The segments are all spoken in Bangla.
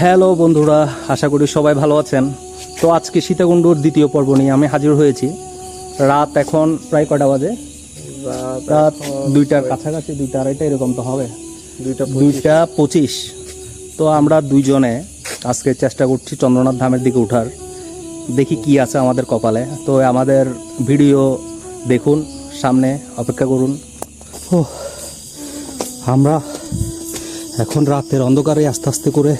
হ্যালো বন্ধুরা আশা করি সবাই ভালো আছেন। তো আজকে সীতাকুণ্ডুর দ্বিতীয় পর্ব নিয়ে আমি হাজির হয়েছি। রাত এখন প্রায় কটা বাজে? রাত দুইটার কাছাকাছি দুইটা আড়াইটা এরকম তো হবে। দুইটা দুইটা পঁচিশ। তো আমরা দুইজনে আজকে চেষ্টা করছি চন্দ্রনাথ ধামের দিকে ওঠার দেখি কি আছে আমাদের কপালে। তো আমাদের ভিডিও দেখুন সামনে অপেক্ষা করুন। ও আমরা এখন রাতের অন্ধকারে আস্তে আস্তে করে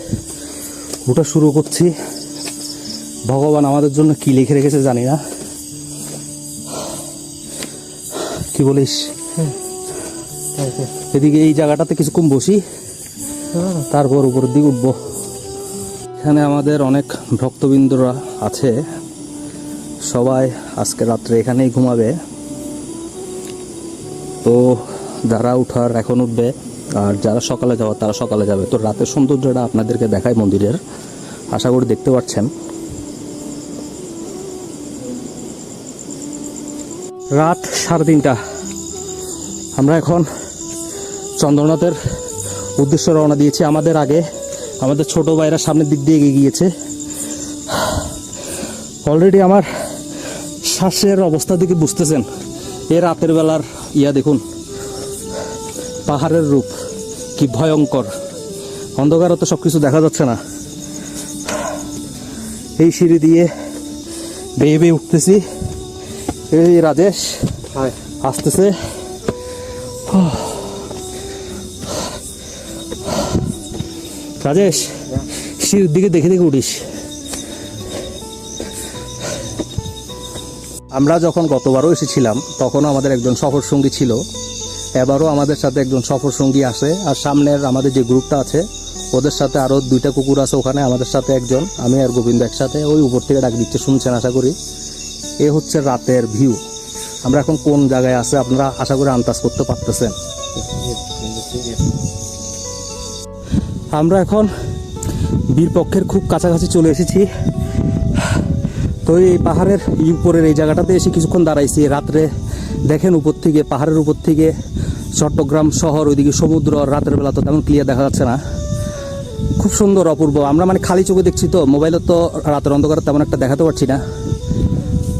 ওঠা শুরু করছি। ভগবান আমাদের জন্য কি লিখে রেখেছে জানি না। কি বলিস? এদিকে এই জায়গাটাতে কিছুক্ষণ বসি। তারপর উপরের দিকে উঠবো। এখানে আমাদের অনেক ভক্তবৃন্দরা আছে। সবাই আজকে রাত্রে এখানেই ঘুমাবে। তো যারা উঠার এখন উঠবে আর যারা সকালে যাওয়ার তারা সকালে যাবে। তো রাতের সৌন্দর্যটা আপনাদেরকে দেখায় মন্দিরের। আশা করি দেখতে পাচ্ছেন। রাত সাড়ে তিনটা। আমরা এখন চন্দ্রনাথের উদ্দেশ্য রওনা দিয়েছি আমাদের আগে। আমাদের ছোট ভাইরা সামনের দিক দিয়ে এগিয়ে গিয়েছে। অলরেডি আমার শ্বাসের অবস্থা দেখে বুঝতেছেন। এ রাতের বেলার ইয়া দেখুন। পাহাড়ের রূপ কি ভয়ঙ্কর। অন্ধকারও তো সব কিছু দেখা যাচ্ছে না। এই সিঁড়ি দিয়ে বেয়ে বেয়ে উঠতেছি। এই রাজেশ আসতেছে। রাজেশ সিঁড়ির দিকে দেখে দেখে উঠিস। আমরা যখন গতবারও এসেছিলাম তখনও আমাদের একজন সফর সঙ্গী ছিল। এবারও আমাদের সাথে একজন সফর সঙ্গী আসে আর সামনের আমাদের যে গ্রুপটা আছে, ওদের সাথে আরও দুইটা কুকুর আছে ওখানে, আমাদের সাথে একজন, আমি আর গোবিন্দ একসাথে, ওই উপর থেকে ডাক দিচ্ছে, শুনছেন আশা করি। এ হচ্ছে রাতের ভিউ। আমরা এখন কোন জায়গায় আছে আপনারা আশা করি আন্দাজ করতে পারতেছেন। আমরা এখন বীরপক্ষের খুব কাছাকাছি চলে এসেছি। তো এই পাহাড়ের উপরের এই জায়গাটাতে এসে কিছুক্ষণ দাঁড়াইছি। রাত্রে দেখেন উপর থেকে, পাহাড়ের উপর থেকে চট্টগ্রাম শহর ওইদিকে সমুদ্র রাতের বেলা তো তেমন ক্লিয়ার দেখা যাচ্ছে না। খুব সুন্দর অপূর্ব। আমরা মানে খালি চোখে দেখছি তো মোবাইলে তো রাতের অন্ধকারে তেমন একটা দেখাতে পারছি না।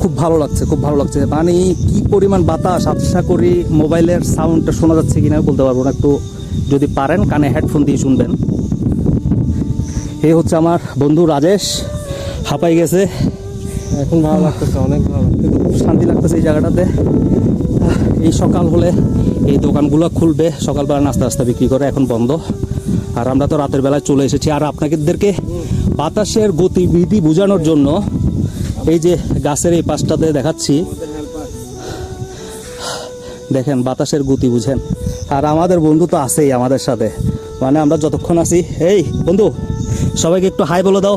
খুব ভালো লাগছে খুব ভালো লাগছে। মানে কি পরিমাণ বাতাস আশা করি মোবাইলের সাউন্ডটা শোনা যাচ্ছে কিনা বলতে পারব না। একটু যদি পারেন কানে হেডফোন দিয়ে শুনবেন। এই হচ্ছে আমার বন্ধু রাজেশ হাঁপাই গেছে। এখন ভালো লাগতেছে অনেক ভালো শান্তি লাগতেছে এই জায়গাটাতে। এই সকাল হলে এই দোকানগুলো খুলবে, সকালবেলা নাস্তা নাস্তা বিক্রি করে এখন বন্ধ। আর আমরা তো রাতের বেলায় চলে এসেছি। আর আপনাদেরকে বাতাসের গতিবিধি বোঝানোর জন্য এই যে গাছের এই পাশটাতে দেখাচ্ছি। দেখেন, বাতাসের গতি বুঝেন। আর আমাদের বন্ধু তো আছেই আমাদের সাথে। মানে আমরা যতক্ষণ আছি, এই বন্ধু, সবাইকে একটু হাই বলে দাও।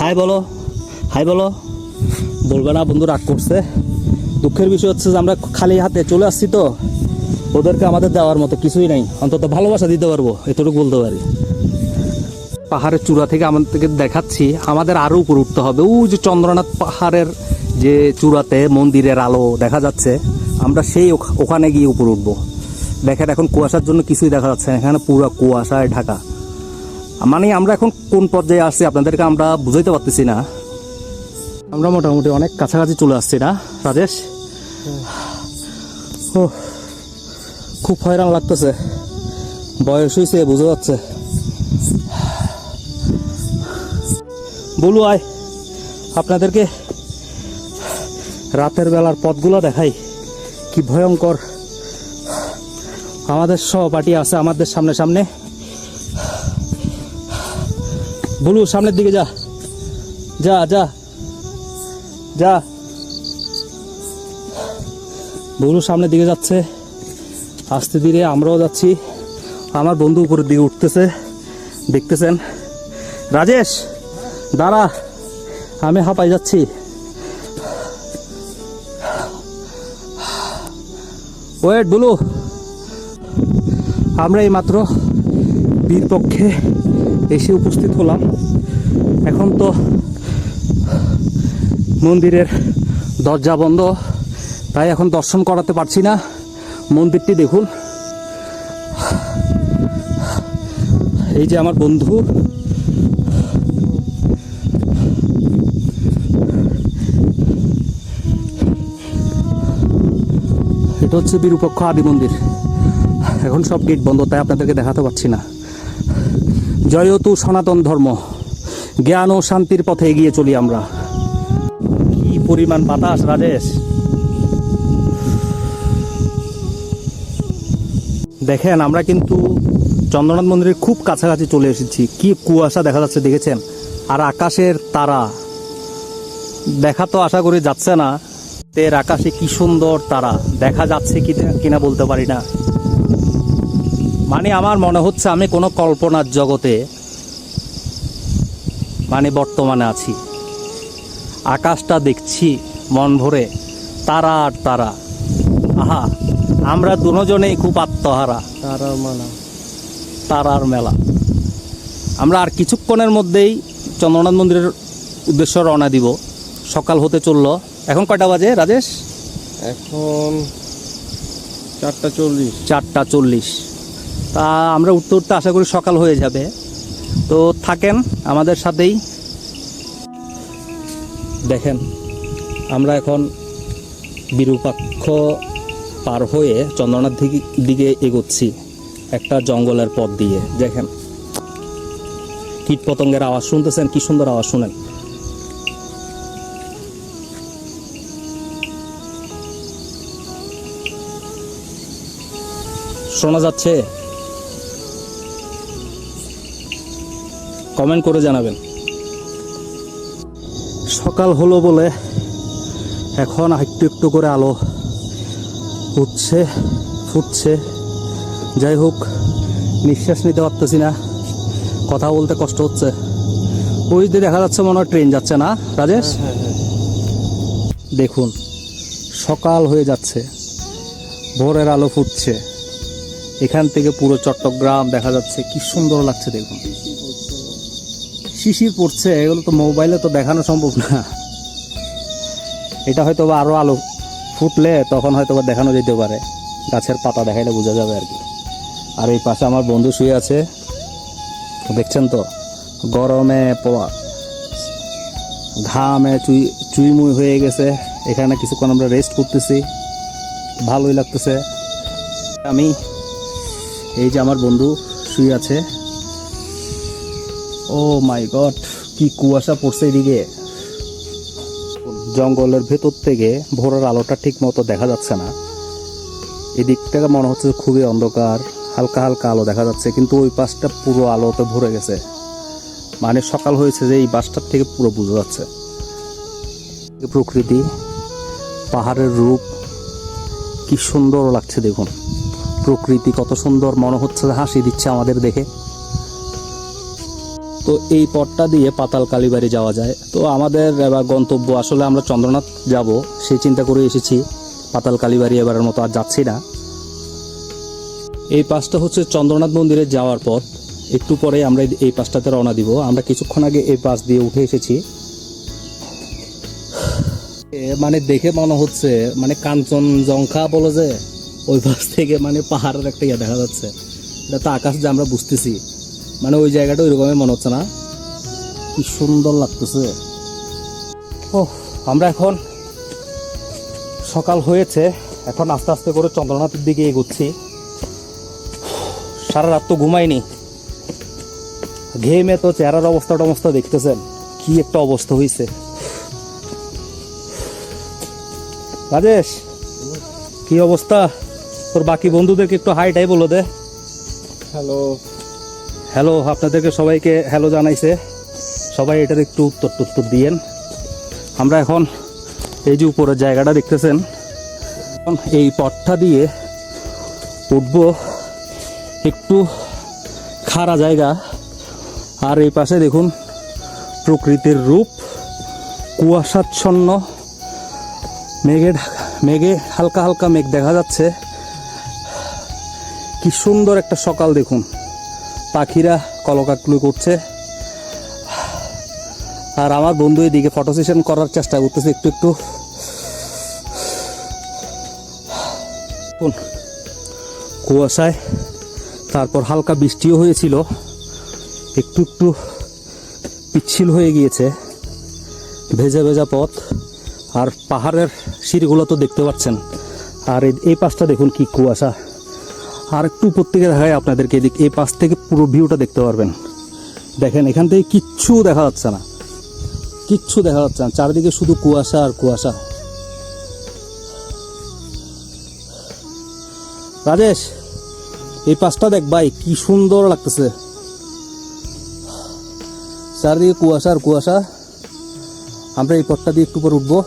হাই বলো হাই বলো। বলবে না বন্ধু, রাগ করছে। দুঃখের বিষয় হচ্ছে যে আমরা খালি হাতে চলে আসছি তো। ওদেরকে আমাদের দেওয়ার মতো কিছুই নাই। অন্তত ভালোবাসা দিতে পারব এতটুকু বলতে পারি। পাহাড়ের চূড়া থেকে আমাদেরকে দেখাচ্ছি আমাদের আরও উপর উঠতে হবে। ও যে চন্দ্রনাথ পাহাড়ের যে চূড়াতে মন্দিরের আলো দেখা যাচ্ছে আমরা সেই ওখ- ওখানে গিয়ে উপর উঠবো। দেখেন এখন কুয়াশার জন্য কিছুই দেখা যাচ্ছে না। এখানে পুরো কুয়াশায় ঢাকা। মানে আমরা এখন কোন পর্যায়ে আসছি আপনাদেরকে আমরা বুঝাইতে পারতেছি না। আমরা মোটামুটি অনেক কাছাকাছি চলে আসছি না রাজেশ? ও খুব হয়রান লাগতেছে। বয়স হয়েছে বোঝা যাচ্ছে। বলু, আয়। আপনাদেরকে রাতের বেলার পথগুলো দেখাই। কি ভয়ঙ্কর। আমাদের সহপাঠী আছে আমাদের সামনে সামনে। বলু, সামনের দিকে যা। যা যা। যা। বলু, সামনের দিকে যাচ্ছে। আস্তে ধীরে আমরাও যাচ্ছি। আমার বন্ধু উপরের দিকে উঠতেছে, দেখতেছেন। রাজেশ, দাঁড়া, আমি হাঁপাই যাচ্ছি। ওয়েট, বলু। আমরা এই মাত্র বীর পক্ষে এসে উপস্থিত হলাম। এখন তো মন্দিরের দরজা বন্ধ, তাই এখন দর্শন করাতে পারছি না। মন্দিরটি দেখুন। এই যে আমার বন্ধু। এটা হচ্ছে বিরূপক্ষ আদি মন্দির। এখন সব গেট বন্ধ, তাই আপনাদেরকে দেখাতে পারছি না। জয়তু সনাতন ধর্ম। জ্ঞান ও শান্তির পথে এগিয়ে চলি আমরা। কি পরিমাণ বাতাস, রাজেশ। দেখেন, আমরা কিন্তু চন্দ্রনাথ মন্দিরের খুব কাছাকাছি চলে এসেছি। কি কুয়াশা দেখা যাচ্ছে, দেখেছেন? আর আকাশের তারা। দেখা তো আশা করি যাচ্ছে না। তের আকাশে কি সুন্দর তারা। দেখা যাচ্ছে কি কিনা বলতে পারি না। মানে আমার মনে হচ্ছে আমি কোনো কল্পনার জগতে মানে বর্তমানে আছি। আকাশটা দেখছি, মন ভরে, তারা আর তারা। আহা! আমরা দুজনেই খুব আত্মহারা। তারার মালা। তারার মেলা। আমরা আর কিছুক্ষণের মধ্যেই চন্দ্রনাথ মন্দিরের উদ্দেশ্য রওনা দিব। সকাল হতে চলল। এখন কয়টা বাজে রাজেশ? এখন চারটা চল্লিশ। চারটা চল্লিশ। তা আমরা উঠতে উঠতে আশা করি সকাল হয়ে যাবে। তো থাকেন আমাদের সাথেই। দেখেন আমরা এখন বিরূপাক্ষ পার হয়ে চন্দ্রনাথ দিকে- এগোচ্ছি একটা জঙ্গলের পথ দিয়ে। দেখেন। কীট পতঙ্গের আওয়াজ শুনতেছেন? কি সুন্দর আওয়াজ শুনেন। শোনা যাচ্ছে? কমেন্ট করে জানাবেন। সকাল হলো বলে এখন একটু একটু করে আলো উঠছে ফুটছে। যাই হোক নিঃশ্বাস নিতে পারতেছি না। কথা বলতে কষ্ট হচ্ছে। ওই যে দেখা যাচ্ছে মনে হয় ট্রেন যাচ্ছে না রাজেশ? হ্যাঁ হ্যাঁ দেখুন সকাল হয়ে যাচ্ছে। ভোরের আলো ফুটছে। এখান থেকে পুরো চট্টগ্রাম দেখা যাচ্ছে কি সুন্দর লাগছে দেখুন। শিশির পড়ছে এগুলো তো মোবাইলে তো দেখানো সম্ভব না। এটা হয়তো বা আরও আলো ফুটলে তখন হয়তো বা দেখানো যেতে পারে। গাছের পাতা দেখাইলে বোঝা যাবে আর কি। আর এই পাশে আমার বন্ধু শুয়ে আছে। দেখছেন তো? গরমে পোড়া ঘামে চুই চুইমুই হয়ে গেছে। এখানে কিছুক্ষণ আমরা রেস্ট করতেছি। ভালোই লাগতেছে। আমি এই যে আমার বন্ধু শুয়ে আছে। ও মাই গড কি কুয়াশা পড়ছে এদিকে। জঙ্গলের ভেতর থেকে ভোরের আলোটা ঠিক মতো দেখা যাচ্ছে না। এদিক থেকে মনে হচ্ছে খুবই অন্ধকার, হালকা হালকা আলো দেখা যাচ্ছে, কিন্তু ওই পাশটা পুরো আলোতে ভরে গেছে। মানে সকাল হয়েছে যে এই বাসটার থেকে পুরো বোঝা যাচ্ছে। প্রকৃতি, পাহাড়ের রূপ, কি সুন্দর লাগছে দেখুন। প্রকৃতি কত সুন্দর, মনে হচ্ছে হাসি দিচ্ছে আমাদের দেখে। তো এই পথটা দিয়ে পাতাল কালীবাড়ি যাওয়া যায়। তো আমাদের এবার গন্তব্য আসলে আমরা চন্দ্রনাথ যাব, সেই চিন্তা করে এসেছি পাতাল কালীবাড়ি এবারের মতো আর যাচ্ছি না। এই পাশটা হচ্ছে চন্দ্রনাথ মন্দিরে যাওয়ার পথ। একটু পরে আমরা এই পাশটাতে রওনা দিব। আমরা কিছুক্ষণ আগে এই পাশ দিয়ে উঠে এসেছি। মানে দেখে মনে হচ্ছে মানে কাঞ্চনজঙ্ঘা বলে যে, ওই পাশ থেকে মানে পাহাড়ের একটা ইয়ে দেখা যাচ্ছে। এটা তো আকাশ যে আমরা বুঝতেছি। মানে ওই জায়গাটা ওইরকমই মনে হচ্ছে না। কি সুন্দর লাগতেছে। ও আমরা এখন সকাল হয়েছে, এখন আস্তে আস্তে করে চন্দ্রনাথের দিকে এগোচ্ছি। সারা রাত তো ঘুমাইনি। ঘেমে তো চেহারার অবস্থা টবস্থা দেখতেছেন, কি একটা অবস্থা হয়েছে রাজেশ, কি অবস্থা? তোর বাকি বন্ধুদেরকে একটু হাই টাই বলো দে। হ্যালো হ্যালো আপনাদেরকে সবাইকে হ্যালো জানাইছে। সবাই এটার একটু উত্তর টুত্তর দিয়েন। আমরা এখন এই যে উপরের জায়গাটা দেখতেছেন এই পথটা দিয়ে উঠবো একটু খাড়া জায়গা। আর এই পাশে দেখুন, প্রকৃতির রূপ, কুয়াশাচ্ছন্ন, মেঘে মেঘে হালকা হালকা মেঘ দেখা যাচ্ছে। কি সুন্দর একটা সকাল দেখুন। পাখিরা কলকাকলি করছে। আর আমার বন্ধু এদিকে ফটো সেশন করার চেষ্টা করতেছে একটু একটু। কুয়াশায় তারপর হালকা বৃষ্টিও হয়েছিল। একটু একটু পিচ্ছিল হয়ে গিয়েছে। ভেজা ভেজা পথ। আর পাহাড়ের সিঁড়িগুলো তো দেখতে পাচ্ছেন। আর এই- এই পাশটা দেখুন কি কুয়াশা। আর একটু থেকে দেখায় আপনাদেরকে, এদিক, এই পাশ থেকে পুরো ভিউটা দেখতে পারবেন। দেখেন, এখান থেকে কিচ্ছু দেখা যাচ্ছে না। কিচ্ছু দেখা যাচ্ছে না। চারিদিকে শুধু কুয়াশা আর কুয়াশা। রাজেশ, এই পাশটা দেখ ভাই, কি সুন্দর লাগতেছে। চারিদিকে কুয়াশা আর কুয়াশা। আমরা এই পথটা দিয়ে একটু পর উঠবো।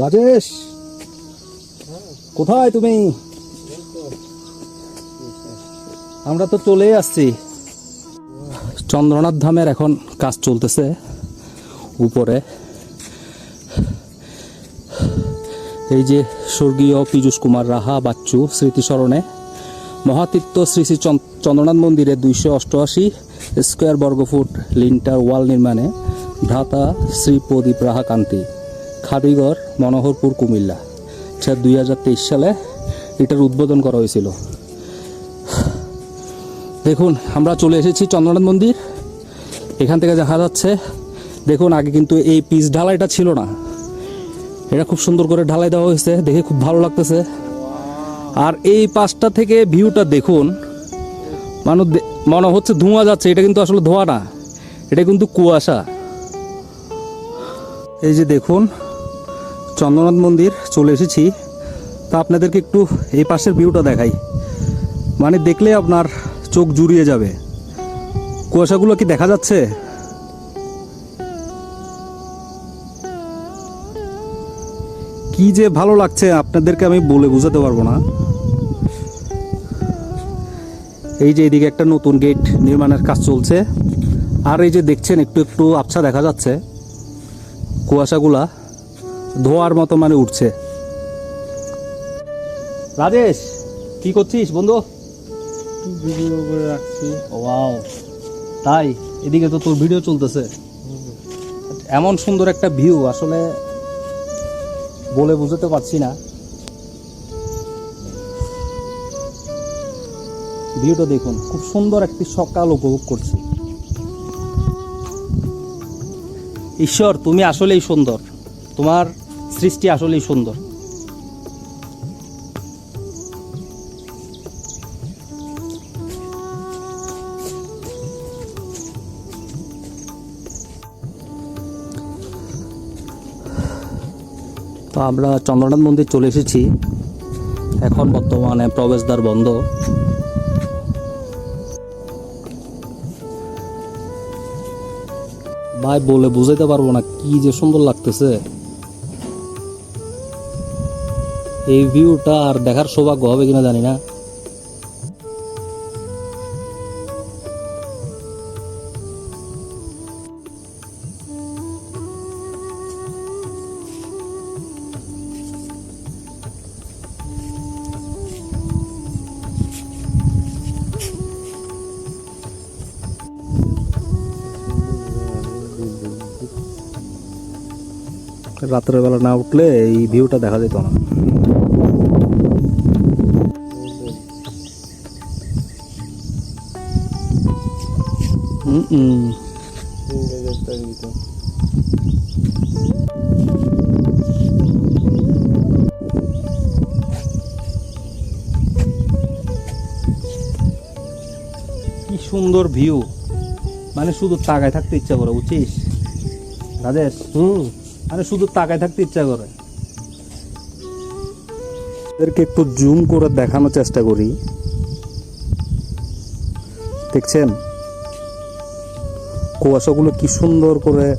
রাজেশ, কোথায় তুমি? আমরা তো চলে আসছি। চন্দ্রনাথ ধামের এখন কাজ চলতেছে উপরে। এই যে স্বর্গীয় পীযূষ কুমার রাহা বাচ্চু স্মৃতিস্মরণে মহাতীর্থ শ্রী শ্রী চন্দ- চন্দ্রনাথ মন্দিরে দুইশো অষ্টআশি স্কোয়ার বর্গফুট লিন্টার ওয়াল নির্মাণে ভ্রাতা শ্রী প্রদীপ রাহা খাদিগড়, মনোহরপুর, কুমিল্লা। এটা দুই হাজার তেইশ সালে এটার উদ্বোধন করা হয়েছিল। দেখুন, আমরা চলে এসেছি চন্দ্রনাথ মন্দির। এখান থেকে দেখা যাচ্ছে, দেখুন, আগে কিন্তু এই পিচ ঢালাইটা ছিল না। এটা খুব সুন্দর করে ঢালাই দেওয়া হয়েছে, দেখে খুব ভালো লাগতেছে। আর এই পাশটা থেকে ভিউটা দেখুন, মানুষ মনে হচ্ছে ধোঁয়া যাচ্ছে, এটা কিন্তু আসলে ধোঁয়া না, এটা কিন্তু কুয়াশা। এই যে দেখুন চন্দ্রনাথ মন্দির চলে এসেছি। তা আপনাদেরকে একটু এই পাশের ভিউটা দেখাই। মানে দেখলে আপনার চোখ জুড়িয়ে যাবে। কুয়াশাগুলো কি দেখা যাচ্ছে? কি যে ভালো লাগছে, আপনাদেরকে আমি বলে বোঝাতে পারব না। এই যে এদিকে একটা নতুন গেট নির্মাণের কাজ চলছে। আর এই যে দেখছেন, একটু একটু আবছা দেখা যাচ্ছে। কুয়াশাগুলা। ধোয়ার মতো মানে উঠছে। রাজেশ কি করছিস বন্ধু? ভিডিও করে রাখছি। ওয়াও তাই এদিকে তো তোর ভিডিও চলতেছে। এমন সুন্দর একটা ভিউ আসলে বলে বুঝতে পারছি না। ভিউটা দেখুন খুব সুন্দর একটি সকাল উপভোগ করছি। ঈশ্বর তুমি আসলেই সুন্দর। তোমার সৃষ্টি আসলেই সুন্দর। তো আমরা চন্দ্রনাথ মন্দির চলে এসেছি। এখন বর্তমানে প্রবেশদ্বার বন্ধ। ভাই, বলে বুঝাইতে পারব না কি যে সুন্দর লাগতেছে। এই ভিউটা আর দেখার সৌভাগ্য হবে কিনা জানি না। রাতের বেলা না উঠলে এই ভিউটা দেখা যেত না। কি সুন্দর ভিউ। মানে শুধু তাকায় থাকতে ইচ্ছা করে, বুঝছিস? রাজেশ? হুম। মানে শুধু তাকায় থাকতে ইচ্ছা করে। এদেরকে একটু জুম করে দেখানোর চেষ্টা করি। দেখছেন? কুয়াশাগুলো কি সুন্দর করে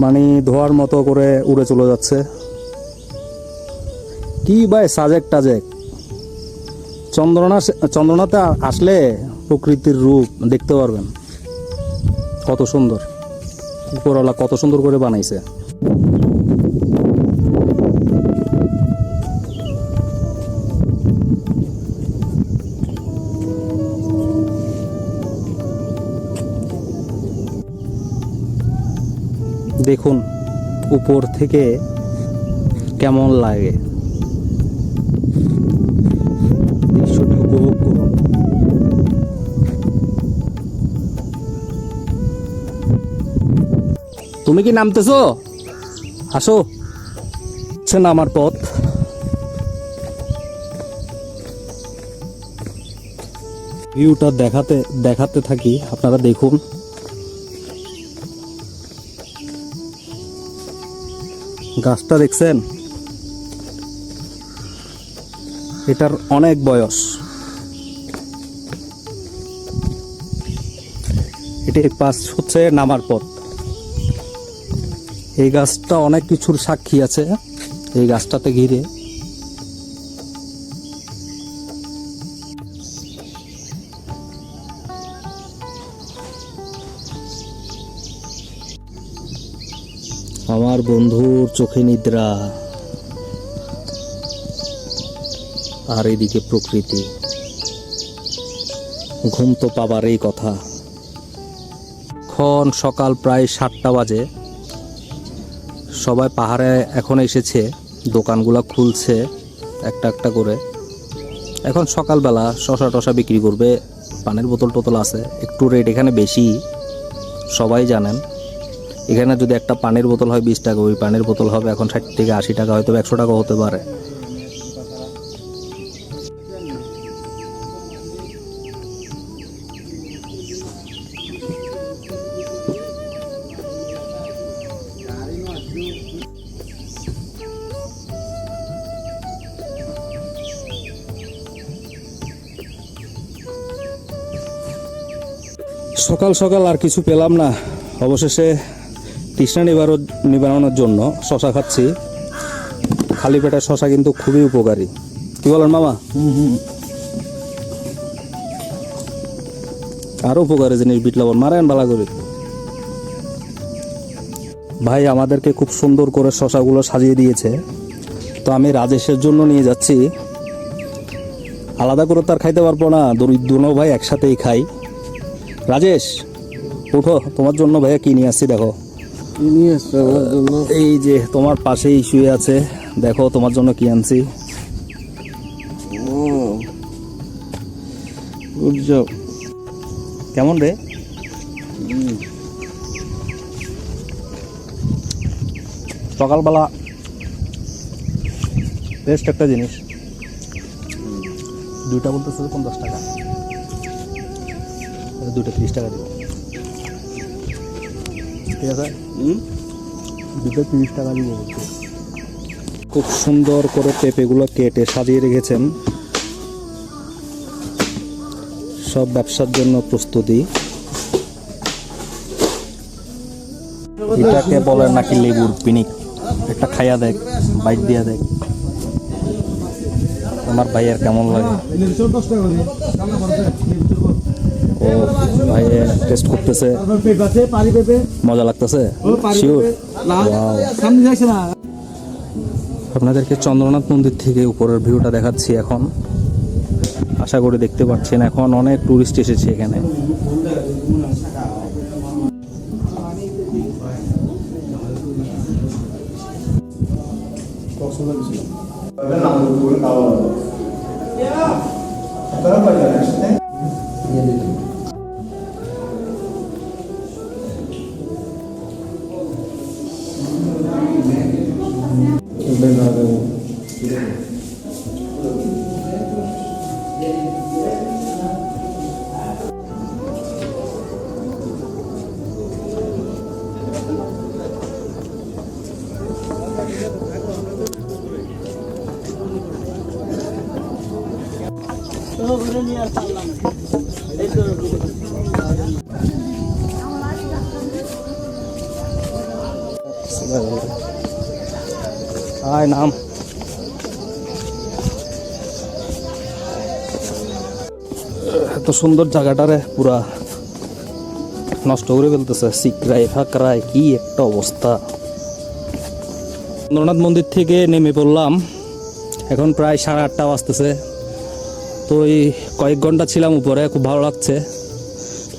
মানে ধোয়ার মতো করে উড়ে চলে যাচ্ছে। কি ভাই সাজেক টাজেক। চন্দ্রনা চন্দ্রনাতে আসলে প্রকৃতির রূপ দেখতে পারবেন। কত সুন্দর। উপরওয়ালা কত সুন্দর করে বানাইছে। দেখুন উপর থেকে কেমন লাগে। দৃশ্যটি উপভোগ করুন। তুমি কি নামতেছো? আসো। হচ্ছে না আমার পথ। ভিউটা দেখাতে দেখাতে থাকি, আপনারা দেখুন। গাছটা দেখছেন? এটার অনেক বয়স। এটি পাশ হচ্ছে নামার পথ। এই গাছটা অনেক কিছুর সাক্ষী আছে, এই গাছটাতে ঘিরে। আমার বন্ধুর চোখে নিদ্রা, আর এদিকে প্রকৃতি। ঘুম তো পাবার এই কথা। এখন সকাল প্রায় সাতটা বাজে। সবাই পাহাড়ে এখন এসেছে, দোকানগুলো খুলছে একটা একটা করে। এখন সকালবেলা শশা টশা বিক্রি করবে, পানের বোতল টোতল আছে, একটু রেট এখানে বেশি, সবাই জানেন। এখানে যদি একটা পানির বোতল হয় বিশ টাকা, ওই পানির বোতল হবে এখন ষাট থেকে আশি টাকা, হয়তো একশো টাকা হতে পারে। সকাল সকাল আর কিছু পেলাম না। অবশেষে তৃষ্ণা নিবারণ, নিবারণের জন্য শশা খাচ্ছি। খালি পেটের শশা কিন্তু খুবই উপকারী। কি বলেন মামা? আরও উপকারী জিনিস বিট লবণ। মারেন বালা করে। ভাই, আমাদেরকে খুব সুন্দর করে শশাগুলো সাজিয়ে দিয়েছে। তো আমি রাজেশের জন্য নিয়ে যাচ্ছি। আলাদা করে তো আর খাইতে পারব না। দুনো ভাই একসাথেই খাই। রাজেশ উঠো তোমার জন্য ভাইয়া কি নিয়ে আসছি দেখো। এই যে তোমার পাশেই শুয়ে আছে দেখো তোমার জন্য কি আনছি। কেমন রে? সকালবেলা বেস্ট একটা জিনিস। দুইটা বলতেছে পঞ্চাশ টাকা। দুইটা তিরিশ টাকা দিব। ঠিক আছে? দুটো তিরিশ টাকা দিব। খুব সুন্দর করে পেঁপেগুলো কেটে সাজিয়ে রেখেছেন। সব ব্যবসার জন্য প্রস্তুতি। এটাকে বলে নাকি লেবুর পিনিক। একটা খাইয়া দেখ বাইট দিয়া দেখ। আমার ভাইয়ের কেমন লাগে? ও ভাইয়ে টেস্ট করতেছে। মজা লাগতেছে? শিওর আপনাদেরকে চন্দ্রনাথ মন্দির থেকে উপরের ভিউটা দেখাচ্ছি এখন। আশা করি দেখতে পাচ্ছেন এখন অনেক টুরিস্ট এসেছে এখানে। আয় নাম? এত সুন্দর জায়গাটারে পুরা নষ্ট করে ফেলতেছে। সিকরাই ফাকরাই কি একটা অবস্থা। চন্দ্রনাথ মন্দির থেকে নেমে পড়লাম। এখন প্রায় সাড়ে আটটা বাজতেছে। তো এই কয়েক ঘণ্টা ছিলাম উপরে, খুব ভালো লাগছে।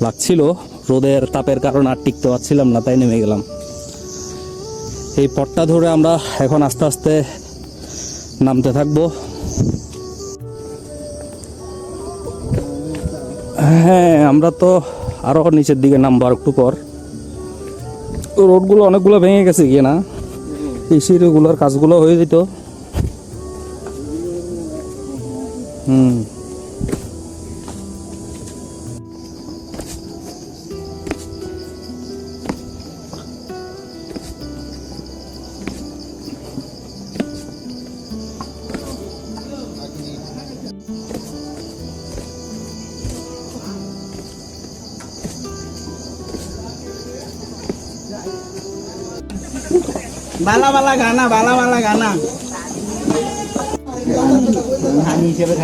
লাগছিল, রোদের তাপের কারণে আর টিকতে পারছিলাম না, তাই নেমে গেলাম। এই পথটা ধরে আমরা এখন আস্তে আস্তে নামতে থাকব। হ্যাঁ আমরা তো আরও নিচের দিকে নামবো আর একটু পর। রোডগুলো অনেকগুলো ভেঙে গেছে গিয়ে না। এই কাজগুলো হয়ে যেত। হুম। বালা বালা গানা বালা বালা গানা। হানি হিসেবে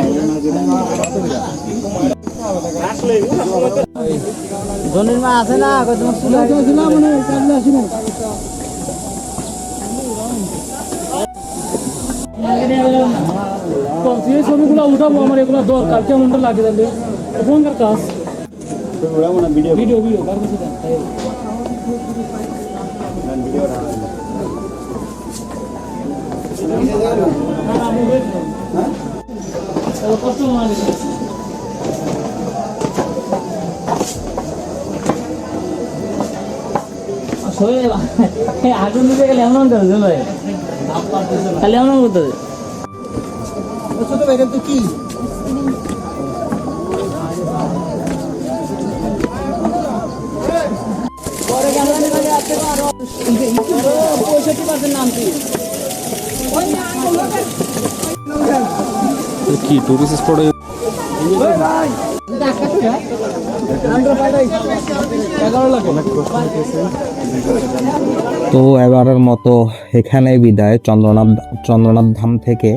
জনির মা আছে না? ছবিগুলো উঠাবো আমার এগুলো দরকার কেমনটা লাগে তাহলে কাজ ভিডিও ভিডিও কার কাছে আগুন দিতে গেলে এমন করতে হবে খালি এমন হবে ছোট ভাই তো কি টুরিস্ট স্পটে তো এবারের মতো এখানে বিদায় চন্দ্রনাথ চন্দ্রনাথ ধাম থেকে